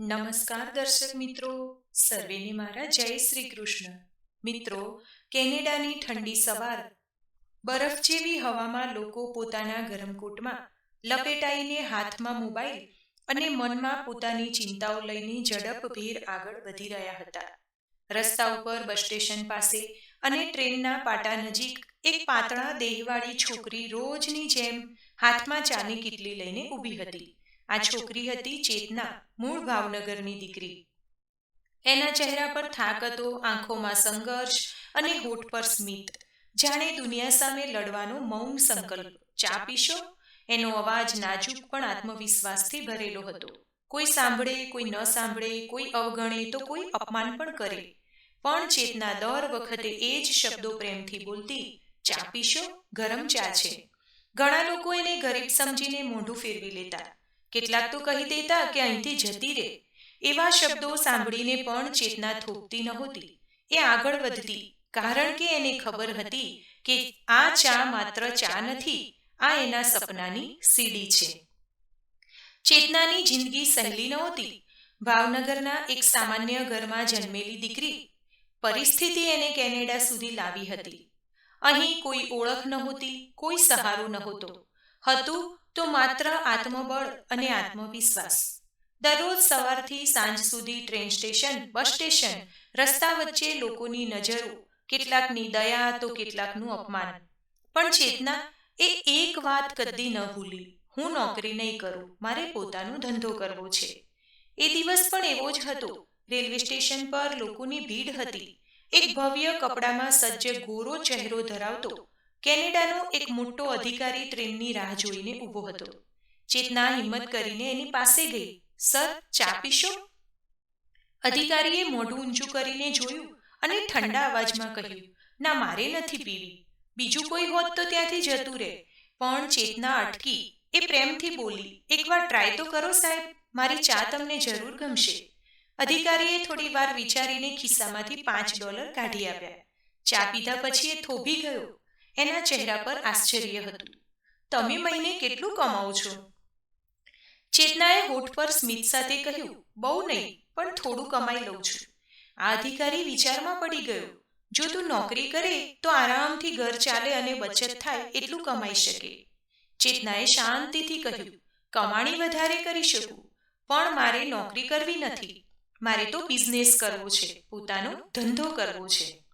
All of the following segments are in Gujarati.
નમસ્કાર દર્શક મિત્રો, સર્વેને મારા જય શ્રી કૃષ્ણ. મિત્રો, કેનેડાની ઠંડી સવાર, બરફ જેવી હવામાં લોકો પોતાના ગરમકોટમાં લપેટાઈને હાથમાં મોબાઈલ અને મનમાં પોતાની ચિંતાઓ લઈને ઝડપભેર આગળ વધી રહ્યા હતા. રસ્તા ઉપર બસ સ્ટેશન પાસે અને ટ્રેનના પાટા નજીક એક પાતળા દેહવાળી છોકરી રોજની જેમ હાથમાં ચાની કીટલી લઈને ઊભી હતી. આ છોકરી હતી ચેતના, મૂળ ભાવનગરની દીકરી. એના ચહેરા પર થાક હતો, આંખોમાં સંઘર્ષ અને હોઠ પર સ્મિત. જાણે દુનિયા સામે લડવાનો મૌન સંકલ્પ. ચા પીશો? એનો અવાજ નાજુક પણ આત્મવિશ્વાસથી ભરેલો હતો. કોઈ સાંભળે, કોઈ ન સાંભળે, કોઈ અવગણે તો કોઈ અપમાન પણ કરે. પણ ચેતના દર વખતે એ જ શબ્દો પ્રેમથી બોલતી, ચા પીશો? ગરમ ચા છે. ઘણા લોકો એને ગરીબ સમજીને મોઢું ફેરવી લેતા. કેટલાક તો કહી દેતા કે અહીંથી જતી રે એવા શબ્દો સાંભળીને પણ ચેતના થોપતી નહોતી. એ આગળ વધતી, કારણ કે એને ખબર હતી કે આ ચા માત્ર ચા નથી, આ એના સપનાની સીડી છે. ચેતનાની જિંદગી સહેલી નહોતી. ભાવનગરના એક સામાન્ય ઘરમાં જન્મેલી દીકરી પરિસ્થિતિ એને કેનેડા સુધી લાવી હતી. અહીં કોઈ ઓળખ નહોતી, કોઈ સહારો નહોતો. હતું તો માત્ર આત્મબળ અને આત્મવિશ્વાસ. દરરોજ સવારથી સાંજ સુધી ટ્રેન સ્ટેશન, બસ સ્ટેશન, રસ્તા વચ્ચે લોકોની નજરો કેટલાકની દયા તો કેટલાકનું અપમાન. પણ ચેતના એ એક વાત કદી ન ભૂલી, હું નોકરી નહીં કરું, મારે પોતાનો ધંધો કરવો છે. એ દિવસ પણ એવો જ હતો. રેલવે સ્ટેશન પર લોકોની ભીડ હતી. એક ભવ્ય કપડામાં સજ્જ ગોરો ચહેરો ધરાવતો કેનેડાનો એક મોટો અધિકારી ટ્રેનની રાહ જોઈને ઊભો હતો. ચેતના હિંમત કરીને એની પાસે ગઈ. સર, ચા પીશો? અધિકારીએ મોઢું ઊંચું કરીને જોયું અને ઠંડા અવાજમાં કહ્યું, ના, મારે નથી પીવી. બીજું કોઈ હોત તો ત્યાંથી જતું રહે. પણ ચેતના અટકી, એ પ્રેમથી બોલી, એકવાર ટ્રાય તો કરો સાહેબ. મારી ચા તમને જરૂર ગમશે. અધિકારીએ થોડી વાર વિચારીને ખિસ્સામાંથી પાંચ ડોલર કાઢી આપ્યા ચા પીધા પછી એ થોભી ગયો. એના ચહેરા પર આશ્ચર્ય હતું. તમે મહિને કેટલું કમાવો છો? ચેતનાએ હોઠ પર સ્મિત સાથે કહ્યું, બહુ નહીં, પણ થોડું કમાઈ લઉં છું. આ અધિકારી વિચારમાં પડી ગયો. જો તું નોકરી કરે, તો આરામથી ઘર ચાલે અને બચત થાય એટલું કમાઈ શકે. ચેતનાએ શાંતિથી કહ્યું, કમાણી વધારે કરી શકું, પણ મારે નોકરી કરવી નથી. મારે તો બિઝનેસ કરવો છે, પોતાનો ધંધો કરવો છે.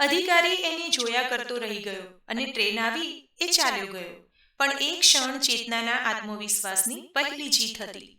અધિકારી એને જોયા કરતો રહી ગયો અને ટ્રેન આવી એ ચાલ્યો ગયો. પણ એક ક્ષણ ચેતનાના આત્મવિશ્વાસની પહેલી જીત હતી.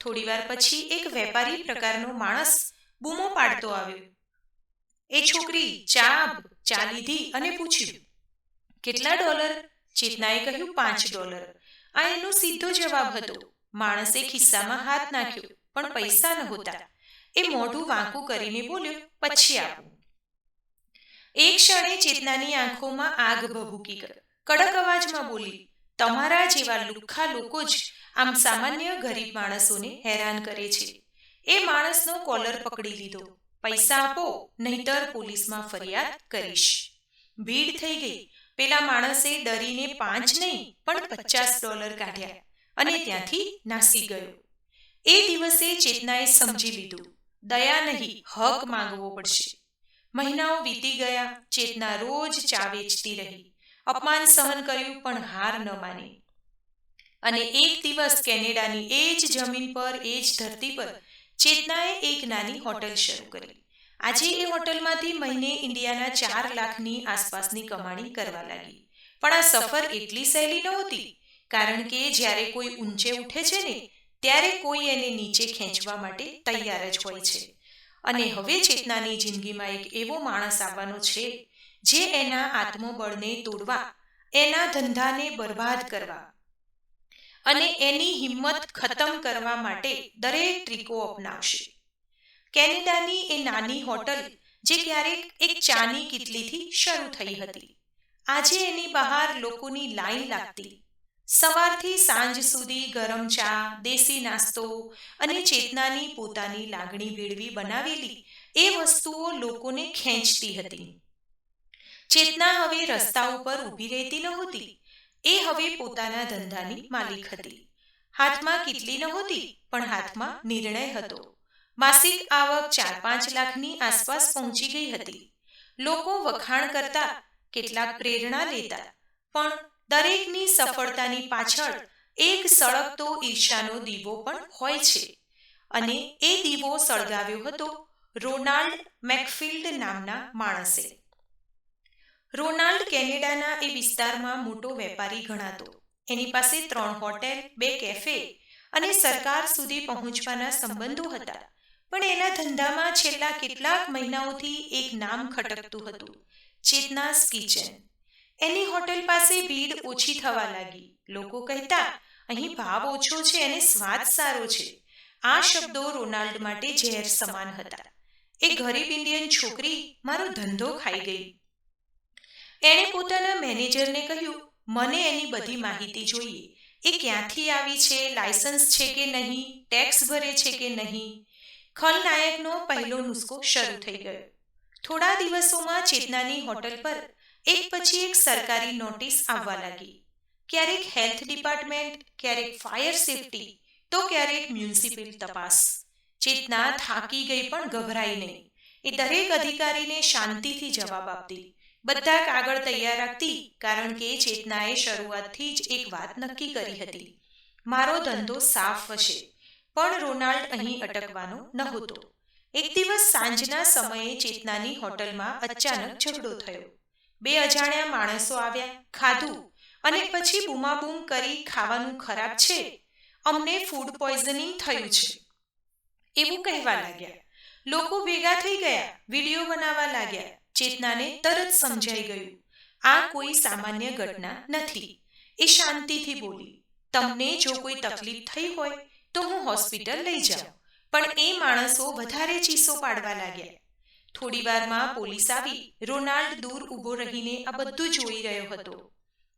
થોડીવાર પછી એક વેપારી પ્રકારનો માણસ બૂમો પાડતો આવ્યો. એ છોકરી ચા ચા લીધી અને પૂછ્યું, કેટલા ડોલર? ચેતનાએ કહ્યું, પાંચ ડોલર. આ એનો સીધો જવાબ હતો. માણસે ખિસ્સામાં હાથ નાખ્યો, પણ પૈસા નહોતા. એ મોઢું વાંકું કરીને બોલ્યો, પછી આપું. એક ક્ષણે ચેતનાની આંખોમાં આગ ભભૂકી કડક અવાજમાં બોલી, તમારા જેવા લુખ્ખા લોકો જ આમ સામાન્ય ગરીબ માણસોને હેરાન કરે છે. એ માણસનો કોલર પકડી લીધો. પૈસા આપો, નહીતર પોલીસમાં ફરિયાદ કરીશ. ભીડ થઈ ગઈ. પેલા માણસે ડરીને પાંચ નહીં, પણ પચાસ ડોલર કાઢ્યા અને ત્યાંથી નાસી ગયો. એ દિવસે ચેતનાએ સમજી લીધું, દયા નહીં, હક માંગવો પડશે. મહિનાઓ વીતી ગયા, ચેતના રોજ ચા વેચતી રહી. અપમાન સહન કર્યું, પણ હાર ન માની. અને એક દિવસ કેનેડાની એ જ જમીન પર, એ જ ધરતી પર, ચેતનાએ એક નાની હોટલ શરૂ કરી. આજે એ હોટલમાંથી મહિને ઇન્ડિયાના ચાર લાખની આસપાસની કમાણી કરવા લાગી. પણ આ સફર એટલી સહેલી નહોતી કારણ કે જ્યારે કોઈ ઊંચે ઉઠે છે ને, ત્યારે કોઈ એને નીચે ખેંચવા માટે તૈયાર જ હોય છે. અને હવે ચેતનાની જિંદગીમાં એક એવો માણસ આવવાનો છે જે એના આત્મબળને તોડવા એના ધંધાને બરબાદ કરવા અને એની હિંમત ખતમ કરવા માટે દરેક ટ્રીકો અપનાવશે. કેનેડાની એ નાની હોટલ જે ક્યારેક એક ચાની કીટલીથી શરૂ થઈ હતી. આજે એની બહાર લોકોની લાઈન લાગતી. સવારથી સાંજ સુધી ગરમ ચા, દેશી નાસ્તો અને ચેતનાની પોતાની લાગણી ભેળવી બનાવેલી એ વસ્તુઓ લોકોને ખેંચતી હતી. ચેતના હવે રસ્તા ઉપર ઊભી રહેતી નહોતી. એ હવે પોતાના ધંધાની માલિક હતી. હાથમાં કેટલી નહોતી, પણ હાથમાં નિર્ણય હતો. માસિક આવક ચાર પાંચ લાખની આસપાસ પહોંચી ગઈ હતી. લોકો વખાણ કરતા કેટલાક પ્રેરણા લેતા, પણ દરેકની સફળતાની પાછળ એક સળગતો ઈર્ષાનો દીવો પણ હોય છે. અને એ દીવો સળગાવ્યો હતો રોનાલ્ડ મેકફિલ્ડ નામના માણસે. રોનાલ્ડ કેનેડાના એ વિસ્તારમાં મોટો વેપારી ગણાતો. એની પાસે ત્રણ હોટેલ, બે કેફે અને સરકાર સુધી પહોંચવાના સંબંધો હતા. પણ એના ધંધામાં છેલ્લા કેટલાક મહિનાઓથી એક નામ ખટકતું હતું, ચેતનાસ કિચન. એની હોટેલ પાસે ભીડ ઓછી થવા લાગી. લોકો કહેતા, અહીં ભાવ ઓછો છે અને સ્વાદ સારો છે. આ શબ્દો રોનાલ્ડ માટે ઝેર સમાન હતા. એ ગરીબ ઇન્ડિયન છોકરી મારો ધંધો ખાઈ ગઈ. એણે પોતાના મેનેજરને કહ્યું, મને એની બધી માહિતી જોઈએ. એ ક્યાંથી આવી છે, લાયસન્સ છે કે નહીં, ટેક્સ ભરે છે કે નહીં? ખલનાયકનો પહેલો નુસ્ખો શરૂ થઈ ગયો. થોડા દિવસોમાં ચેતનાની હોટલ પર એક પછી એક સરકારી નોટિસ આવવા લાગી. ક્યારેક હેલ્થ ડિપાર્ટમેન્ટ, ક્યારેક ફાયર સેફટી, તો ક્યારેક મ્યુનિસિપલ તપાસ. ચેતના થાકી ગઈ પણ ગભરાઈ નહીં. એ દરેક અધિકારીને શાંતિથી જવાબ આપતી. બધા કાગળ તૈયાર રાખતી, કારણ કે ચેતનાએ શરૂઆતથી જ એક વાત નક્કી કરી હતી. મારો ધંધો સાફ હશે. પણ રોનાલ્ડ અહીં અટકવાનો નહોતો. એક દિવસ સાંજના સમયે ચેતનાની હોટલમાં અચાનક ઝઘડો થયો. બે અજાણ્યા માણસો આવ્યા, ખાધું અને પછી બૂમાબૂમ કરી ખાવાનું ખરાબ છે. અમને ફૂડ પોઈઝનિંગ થયું છે. એવું કહેવા લાગ્યા. લોકો ભેગા થઈ ગયા, વીડિયો બનાવવા લાગ્યા. ચેતનાને તરત સમજાઈ ગયું. આ કોઈ સામાન્ય ઘટના નથી. એ શાંતિથી બોલી, તમને જો કોઈ તકલીફ થઈ હોય તો હું હોસ્પિટલ લઈ જાઉં. પણ એ માણસો વધારે ચીસો પાડવા લાગ્યા. થોડી વારમાં પોલીસ આવી, રોનાલ્ડ દૂર ઊભો રહીને આ બધું જોઈ રહ્યો હતો.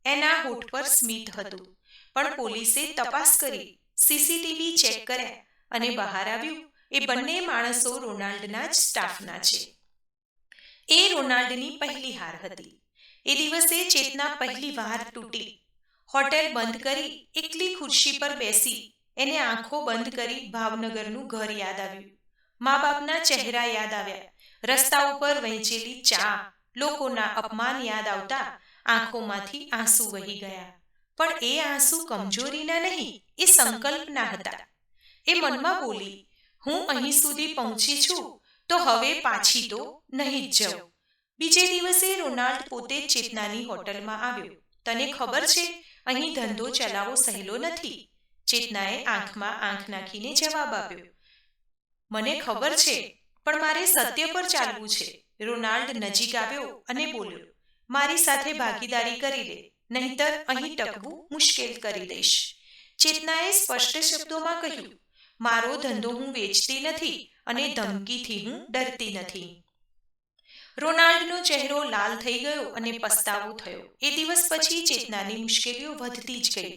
એના હોઠ પર સ્મિત હતું. પણ પોલીસે તપાસ કરી, સીસીટીવી ચેક કર્યા અને બહાર આવ્યું. એ બંને માણસો રોનાલ્ડના જ સ્ટાફના છે. એ રોનાલ્ડની પહેલી હાર હતી. એ દિવસે ચેતના પહેલી વાર તૂટી. હોટેલ બંધ કરી, એકલી ખુરશી પર બેસી, એને આંખો બંધ કરી ભાવનગરનું ઘર યાદ આવ્યું. મા બાપના ચહેરા યાદ આવ્યા. રસ્તા ઉપર વહેંચેલી ચા. લોકોના અપમાન યાદ આવતા આંખોમાંથી આંસુ વહી ગયા. પણ એ આંસુ કમજોરીના નહીં, એ સંકલ્પના હતા. એ મનમાં બોલી, હું અહીં સુધી પહોંચી છું, તો હવે પાછી તો નહીં જ જાઉં. બીજે દિવસે રોનાલ્ડ પોતે ચેતનાની હોટલમાં આવ્યો. તને ખબર છે, અહીં ધંધો ચલાવવો સહેલો નથી. ચેતનાએ આંખમાં આંખ નાખીને જવાબ આપ્યો, મને ખબર છે પણ મારે સત્ય પર ચાલવું છે. રોનાલ્ડ નજીક આવ્યો અને બોલ્યો, મારી સાથે ભાગીદારી કરી લે, નહીતર અહીં ટકવું મુશ્કેલ કરી દઈશ. ચેતનાએ સ્પષ્ટ શબ્દોમાં કહ્યું, મારો ધંધો હું વેચતી નથી અને ધમકીથી હું ડરતી નથી. રોનાલ્ડનો ચહેરો લાલ થઈ ગયો અને પસ્તાવો થયો. એ દિવસ પછી ચેતનાની મુશ્કેલીઓ વધતી જ ગઈ.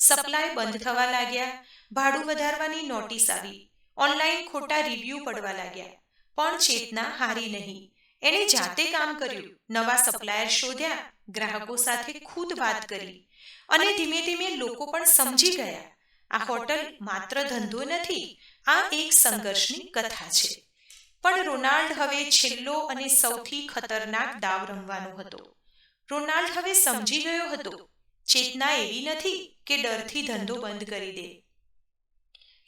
સપ્લાય બંધ થવા લાગ્યા, ભાડું વધારવાની નોટિસ આવી, ઓનલાઈન ખોટા રિવ્યૂ પડવા લાગ્યા. પણ ચેતના હારી નહીં. એણે જાતે કામ કર્યું. નવા સપ્લાયર શોધ્યા. ગ્રાહકો સાથે ખુદ વાત કરી. અને ધીમે ધીમે લોકો પણ સમજી ગયા. આ હોટલ માત્ર ધંધો નથી, આ એક સંઘર્ષની કથા છે. પણ રોનાલ્ડ હવે છેલ્લો અને સૌથી ખતરનાક દાવ રમવાનો હતો. રોનાલ્ડ હવે સમજી ગયો હતો, ચેતના એવી નથી કે ડરથી ધંધો બંધ કરી દે.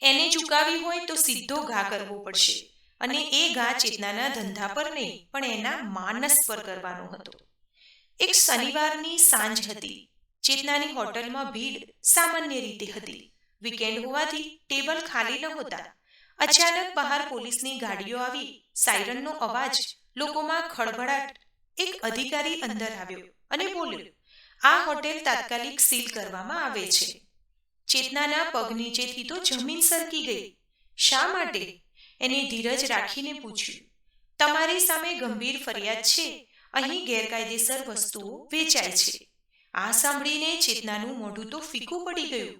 એને ચૂકાવી હોય તો સીધો ઘા કરવો પડશે. અને એ ઘા ચેતનાના ધંધા પર નહીં પણ એના માનસ પર કરવાનો હતો. એક શનિવારની સાંજ હતી. ચેતનાની હોટલમાં ભીડ સામાન્ય રીતે હતી. વીકેન્ડ હોવાથી ટેબલ ખાલી નહોતા અચાનક બહાર પોલીસની ગાડીઓ આવી. સાયરનનો અવાજ લોકોમાં ખળભળાટ. એક અધિકારી અંદર આવ્યો અને બોલ્યો આ હોટેલ તાત્કાલિક સીલ કરવામાં આવે છે. ચેતનાના પગ નીચેથી તો જમીન સરકી ગઈ. શા માટે? એને ધીરજ રાખીને પૂછ્યું, તમારી સામે ગંભીર ફરિયાદ છે. અહીં ગેરકાયદેસર વસ્તુઓ વેચાય છે. આ સાંભળીને ચેતનાનું મોઢું તો ફીકું પડી ગયું.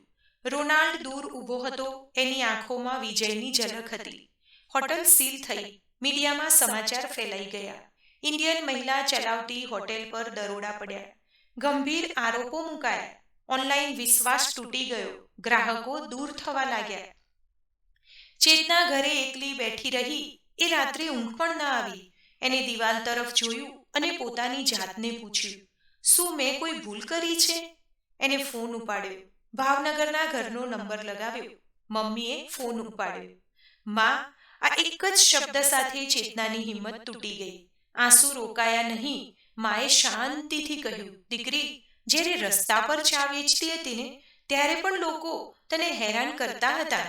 રોનાલ્ડ દૂર ઊભો હતો, એની આંખોમાં વિજયની ઝલક હતી. હોટલ સીલ થઈ, મીડિયામાં સમાચાર ફેલાઈ ગયા. ઇન્ડિયન મહિલા ચલાવતી હોટેલ પર દરોડા પડ્યા. ગંભીર આરોપો મુકાયા. ઓનલાઈન વિશ્વાસ તૂટી ગયો. ગ્રાહકો દૂર થવા લાગ્યા. ચેતના ઘરે એકલી બેઠી રહી. એ રાત્રે ઊંઘ પણ ના આવી. એને દિવાલ તરફ જોયું અને પોતાની જાતને પૂછ્યું, શું મેં કોઈ ભૂલ કરી છે? એને ફોન ઉપાડ્યો. ભાવનગરના ઘરનો નંબર લગાવ્યો. મમ્મીએ ફોન ઉપાડ્યો. માં, આ એક જ શબ્દ સાથે ચેતનાની હિંમત તૂટી ગઈ. આંસુ રોકાયા નહીં. માએ શાંતિથી કહ્યું, દીકરી, જ્યારે રસ્તા પર ચા વેચતી હતી ને, ત્યારે પણ લોકો તને હેરાન કરતા હતા.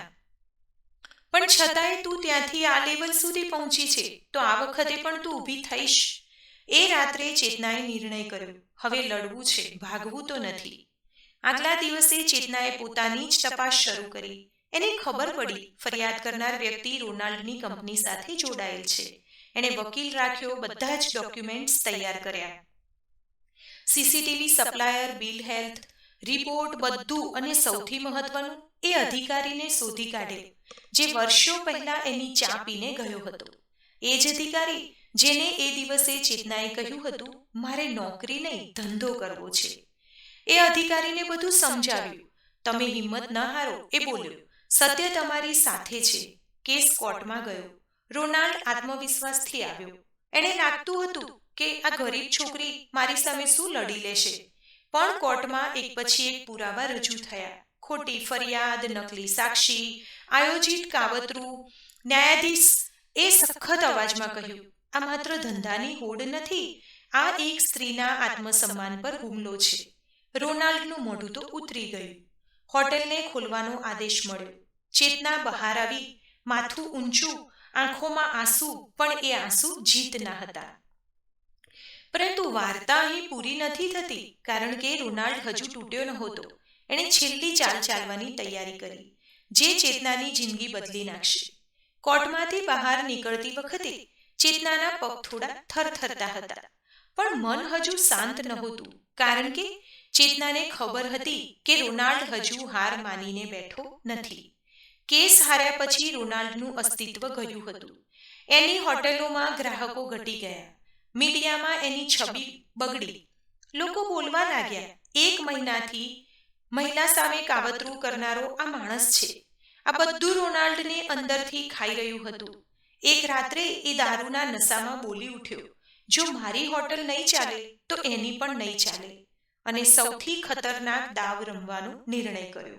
પણ છતાંય તું ત્યાંથી આ લેવલ સુધી પહોંચી છે, તો આ વખતે પણ તું ઊભી થઈશ. એ રાત્રે ચેતનાએ નિર્ણય કર્યો, હવે લડવું છે, ભાગવું તો નથી. આગલા દિવસે ચેતનાએ પોતાની જ તપાસ શરૂ કરી. એને ખબર પડી, ફરિયાદ કરનાર વ્યક્તિ રોનાલ્ડની કંપની સાથે જોડાયેલ છે. એણે વકીલ રાખ્યો, બધા જ ડોક્યુમેન્ટ્સ તૈયાર કર્યા. CCTV supplier, bill health, report બધું અને સૌથી મહત્વનું એ અધિકારીને શોધી કાઢે, જે વર્ષો પહેલા એની ચા પીને ગયો હતો. એ જ અધિકારી, જેને એ દિવસે ચેતનાએ કહ્યું હતું, મારે નોકરી નહીં, ધંધો કરવો છે. એ અધિકારીને બધું સમજાવ્યું. તમે હિંમત ન હારો, એ બોલ્યો. સત્ય તમારી સાથે છે. કેસ કોર્ટમાં ગયો. રોનાલ્ડ આત્મવિશ્વાસથી આવ્યો. એણે લાગતું હતું કે આ ગરીબ છોકરી મારી સામે શું લડી લેશે. પણ કોર્ટમાં એક પછી એક પુરાવા રજૂ થયા. ખોટી ફરિયાદ, નકલી સાક્ષી, આયોજિત કાવતરું. ન્યાયાધીશ એ સખત અવાજમાં કહ્યું, આ માત્ર ધંધાની હોડ નથી, આ એક સ્ત્રીના આત્મસન્માન પર હુમલો છે. રોનાલ્ડનું મોઢું તો ઉતરી ગયું. હોટેલને ખોલવાનો આદેશ મળ્યો. ચેતના બહાર આવી, માથું ઊંચું, આંખોમાં આંસુ, પણ એ આંસુ જીતના હતા. પરંતુ વાર્તા અહીં પૂરી નથી થતી, કારણ કે રોનાલ્ડ હજુ તૂટ્યો નહોતો. એણે છેલ્લી ચાલ ચાલવાની તૈયારી કરી. જે ચેતનાની જિંદગી બદલી નાખશે. કોર્ટમાંથી બહાર નીકળતી વખતે ચેતનાના પગ થોડા થરથરતા હતા. પણ મન હજુ શાંત નહોતું, કારણ કે ચેતનાને ખબર હતી કે રોનાલ્ડ હજુ હાર માનીને બેઠો નથી. કેસ હાર્યા પછી રોનાલ્ડનું અસ્તિત્વ ગયું હતું. એની હોટેલોમાં ગ્રાહકો ઘટી ગયા. મીડિયામાં એની છબી બગડી. લોકો બોલવા લાગ્યા, એક મહિનાથી મહિલા સામે કાવતરું કરનારો આ માણસ છે. આ બધું રોનાલ્ડને અંદરથી ખાઈ રહ્યું હતું. એક રાત્રે એ દારૂના નશામાં બોલી ઉઠ્યો, જો મારી હોટલ નહીં ચાલે, તો એની પણ નહીં ચાલે. અને સૌથી ખતરનાક દાવ રમવાનો નિર્ણય કર્યો.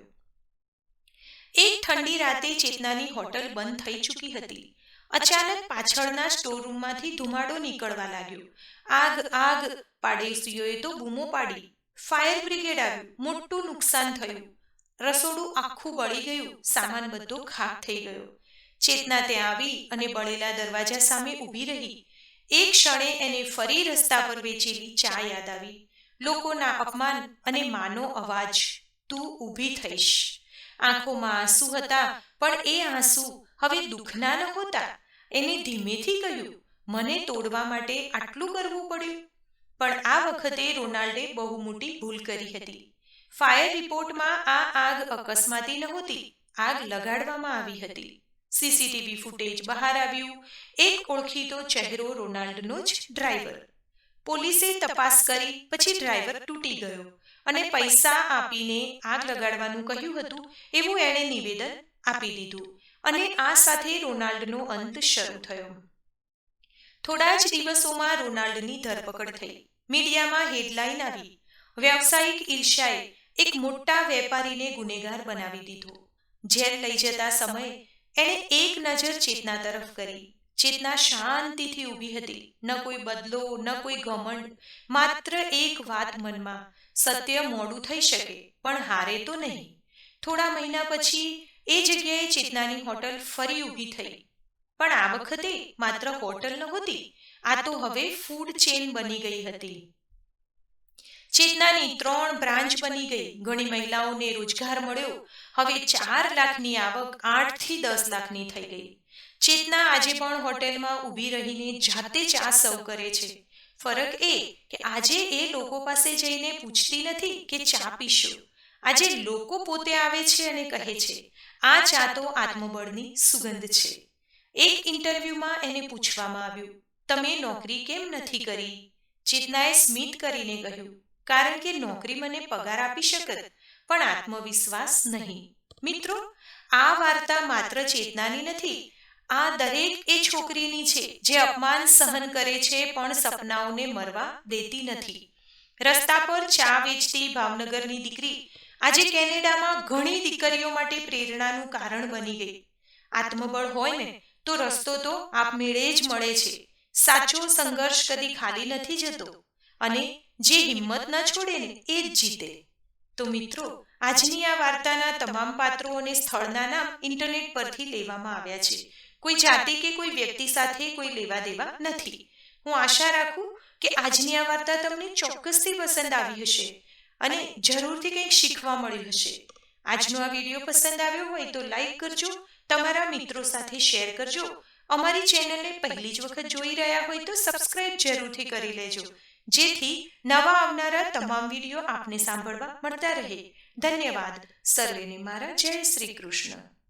એક ઠંડી રાતે ચેતનાની હોટલ બંધ થઈ ચૂકી હતી. અચાનક પાછળના સ્ટોરરૂમમાંથી ધુમાડો નીકળવા લાગ્યો. આગ આગ પાડેસીઓએ તો બૂમો પાડી. ફાયર બ્રિગેડ આવ્યું. મોટું નુકસાન થયું. રસોડું આખું બળી ગયું. સામાન બધો ખાક થઈ ગયો. ચેતના ત્યાં આવી અને બળેલા દરવાજા સામે ઊભી રહી. એક ક્ષણે એને ફરી રસ્તા પર વેચેલી ચા યાદ આવી. લોકોના અપમાન અને માનો અવાજ. તું ઊભી થઈશ. આંખોમાં આંસુ હતા, પણ એ આંસુ હવે દુઃખના નહોતા એને ધીમેથી કહ્યું, મને તોડવા માટે આટલું કરવું પડ્યું? પણ આ વખતે રોનાલ્ડે બહુ મોટી ભૂલ કરી હતી. ફાયર રિપોર્ટમાં આ આગ અકસ્માતી નહોતી, આગ લગાડવામાં આવી હતી. સીસીટીવી ફૂટેજ બહાર આવ્યું, એક ઓળખીતો ચહેરો રોનાલ્ડનો જ ડ્રાઈવર. પોલીસે તપાસ કરી, પછી ડ્રાઈવર તૂટી ગયો અને પૈસા આપીને આગ લગાડવાનું કહ્યું હતું એવું એણે નિવેદન આપી દીધું અને આ સાથે રોનાલ્ડનો અંત શરૂ થયો. થોડા જ દિવસોમાં રોનાલ્ડની ધરપકડ થઈ. મીડિયામાં હેડલાઇન આવી. વ્યવસાયિક ઈર્ષાએ એક મોટા વેપારીને ગુનેગાર બનાવી દીધો. જેલ લઈ જતા સમયે એણે એક નજર ચેતના તરફ કરી. ચેતના શાંતિથી ઊભી હતી. ન કોઈ બદલો, ન કોઈ ઘમંડ. માત્ર એક વાત મનમાં, સત્ય મોડું થઈ શકે, પણ હારે તો નહીં. થોડા મહિના પછી એ જગ્યાએ ચેતનાની હોટલ ફરી ઊભી થઈ. પણ આ વખતે માત્ર હોટલ નહોતી આ તો હવે ફૂડ ચેન બની ગઈ હતી. ચેતનાની ત્રણ બ્રાન્ચ બની ગઈ. ઘણી મહિલાઓને રોજગાર મળ્યો. હવે ચાર લાખની આવક આઠથી દસ લાખની થઈ ગઈ. ચેતના આજે પણ હોટેલમાં ઊભી રહીને જાતે ચા સર્વ કરે છે. ફરક એ કે આજે એ લોકો પાસે જઈને પૂછતી નથી કે ચા પીશો. આજે લોકો પોતે આવે છે અને કહે છે, આ ચા તો આત્મબળની સુગંધ છે. એક ઇન્ટરવ્યુમાં એને પૂછવામાં આવ્યું તમે નોકરી કેમ નથી કરી? ચેતનાએ સ્મિત કરીને કહ્યું, કારણ કે નોકરી મને પગાર આપી શકત, પણ આત્મવિશ્વાસ નહીં. મિત્રો, આ વાર્તા માત્ર ચેતનાની નથી, આ દરેક એ છોકરીની છે, જે અપમાન સહન કરે છે, પણ સપનાઓને મરવા દેતી નથી. રસ્તા પર ચા વેચતી ભાવનગરની દીકરી આજે કેનેડામાં ઘણી દીકરીઓ માટે પ્રેરણાનું કારણ બની ગઈ. આત્મબળ હોય ને, તો રસ્તો તો આપમેળે જ મળે છે. સાચો સંઘર્ષ કદી ખાલી નથી જતો અને જે હિંમત ન છોડે ને એ જ જીતે. તો મિત્રો, આજની આ વાર્તાના તમામ પાત્રો અને સ્થળના નામ ઇન્ટરનેટ પરથી લેવામાં આવ્યા છે. કોઈ જાતિ કે કોઈ વ્યક્તિ સાથે કોઈ લેવા દેવા નથી. હું આશા રાખું કે આજની આ વાર્તા તમને ચોક્કસથી પસંદ આવી હશે અને જરૂરથી કંઈક શીખવા મળ્યું હશે. આજનો આ વીડિયો પસંદ આવ્યો હોય તો લાઈક કરજો, તમારા મિત્રો સાથે શેર કરજો અમારી ચેનલને પહેલી જ વખત જોઈ રહ્યા હોય તો સબસ્ક્રાઇબ જરૂરથી કરી લેજો. જેથી નવા આવનારા તમામ વીડિયો આપને સાંભળવા મળતા રહે. ધન્યવાદ. સર્વેને મારા જય શ્રી કૃષ્ણ.